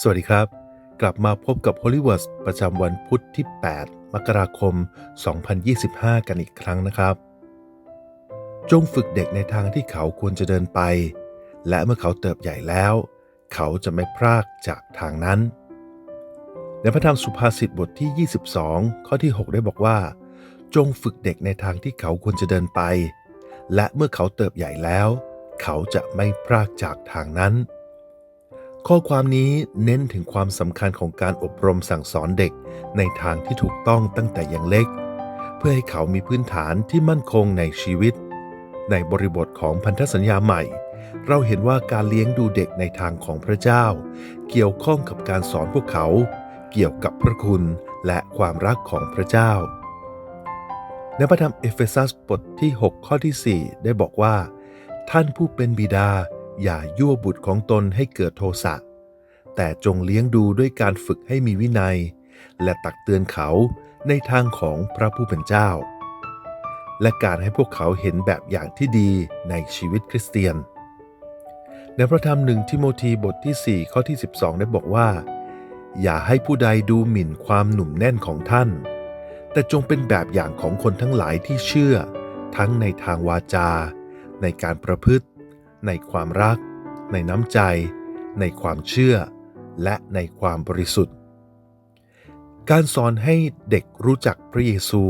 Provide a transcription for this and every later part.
สวัสดีครับ กลับมาพบกับ Hollywood ประจำวันพุธที่ 8 มกราคม 2025 กันอีกครั้งนะครับ จงฝึกเด็กในทางที่เขาควรจะเดินไป และเมื่อเขาเติบใหญ่แล้ว เขาจะไม่พรากจากทางนั้น ในพระธรรมสุภาษิตบทที่ 22 ข้อที่ 6 ได้บอกว่า จงฝึกเด็กในทางที่เขาควรจะเดินไป และเมื่อเขาเติบใหญ่แล้ว เขาจะไม่พรากจากทางนั้น ข้อความนี้เน้นถึงความสำคัญของการอบรมสั่งสอนเด็กในทางที่ถูกต้องตั้งแต่ยังเล็ก เพื่อให้เขามีพื้นฐานที่มั่นคงในชีวิต ในบริบทของพันธสัญญาใหม่ เราเห็นว่าการเลี้ยงดูเด็กในทางของพระเจ้า เกี่ยวข้องกับการสอนพวกเขา เกี่ยวกับพระคุณและความรักของพระเจ้าในพระธรรมเอเฟซัสบทที่ 6 ข้อที่ 4 ได้บอกว่า ท่านผู้เป็นบิดา อย่ายั่วบุตรของตนให้เกิดโทสะ แต่จงเลี้ยงดูด้วยการฝึกให้มีวินัย และตักเตือนเขาในทางของพระผู้เป็นเจ้า และการให้พวกเขาเห็นแบบอย่างที่ดีในชีวิตคริสเตียน ในพระธรรมหนึ่งทิโมธีบทที่ 4 ข้อที่ 12 ได้บอกว่า อย่าให้ผู้ใดดูหมิ่นความหนุ่มแน่นของท่าน แต่จงเป็นแบบอย่างของคนทั้งหลายที่เชื่อ ทั้งในทางวาจา ในการประพฤติ ในความรัก ในน้ำใจ ในความเชื่อ และในความบริสุทธิ์ การสอนให้เด็กรู้จักพระเยซู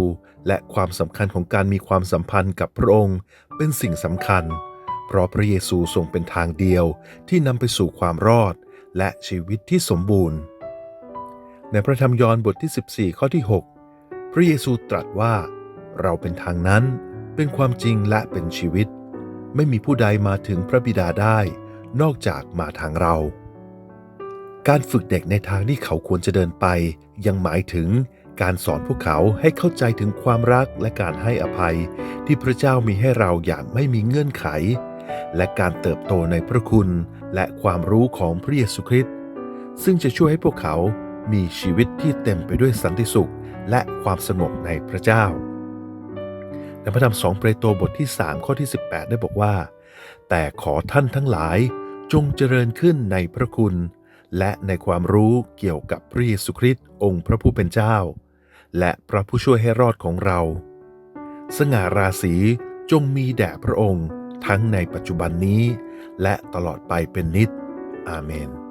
และความสำคัญของการมีความสัมพันธ์กับพระองค์เป็นสิ่งสำคัญ เพราะพระเยซูทรงเป็นทางเดียวที่นำไปสู่ความรอดและชีวิตที่สมบูรณ์ ในพระธรรมยอห์นบทที่ 14 ข้อที่ 6 พระเยซูตรัสว่า เราเป็นทางนั้น เป็นความจริงและเป็นชีวิต ไม่มีผู้ใดมาถึงพระบิดาได้ นอกจากมาทางเรา การฝึกเด็กในทางที่เขาควรจะเดินไป ยังหมายถึงการสอนพวกเขาให้เข้าใจถึงความรักและการให้อภัย ที่พระเจ้ามีให้เราอย่างไม่มีเงื่อนไข และการเติบโตในพระคุณและความรู้ของพระเยซูคริสต์ซึ่งจะช่วยให้พวกเขามีชีวิตที่เต็มไปด้วยสันติสุขและความสงบในพระเจ้า ในพระธรรมสองเปโตรบทที่ 3 ข้อที่ 18 ได้บอกว่า แต่ขอท่านทั้งหลายจงเจริญขึ้นในพระคุณ และในความรู้เกี่ยวกับพระเยซูคริสต์องค์พระผู้เป็นเจ้า และพระผู้ช่วยให้รอดของเรา สง่าราศีจงมีแด่พระองค์ทั้งในปัจจุบันนี้ และตลอดไปเป็นนิจอาเมน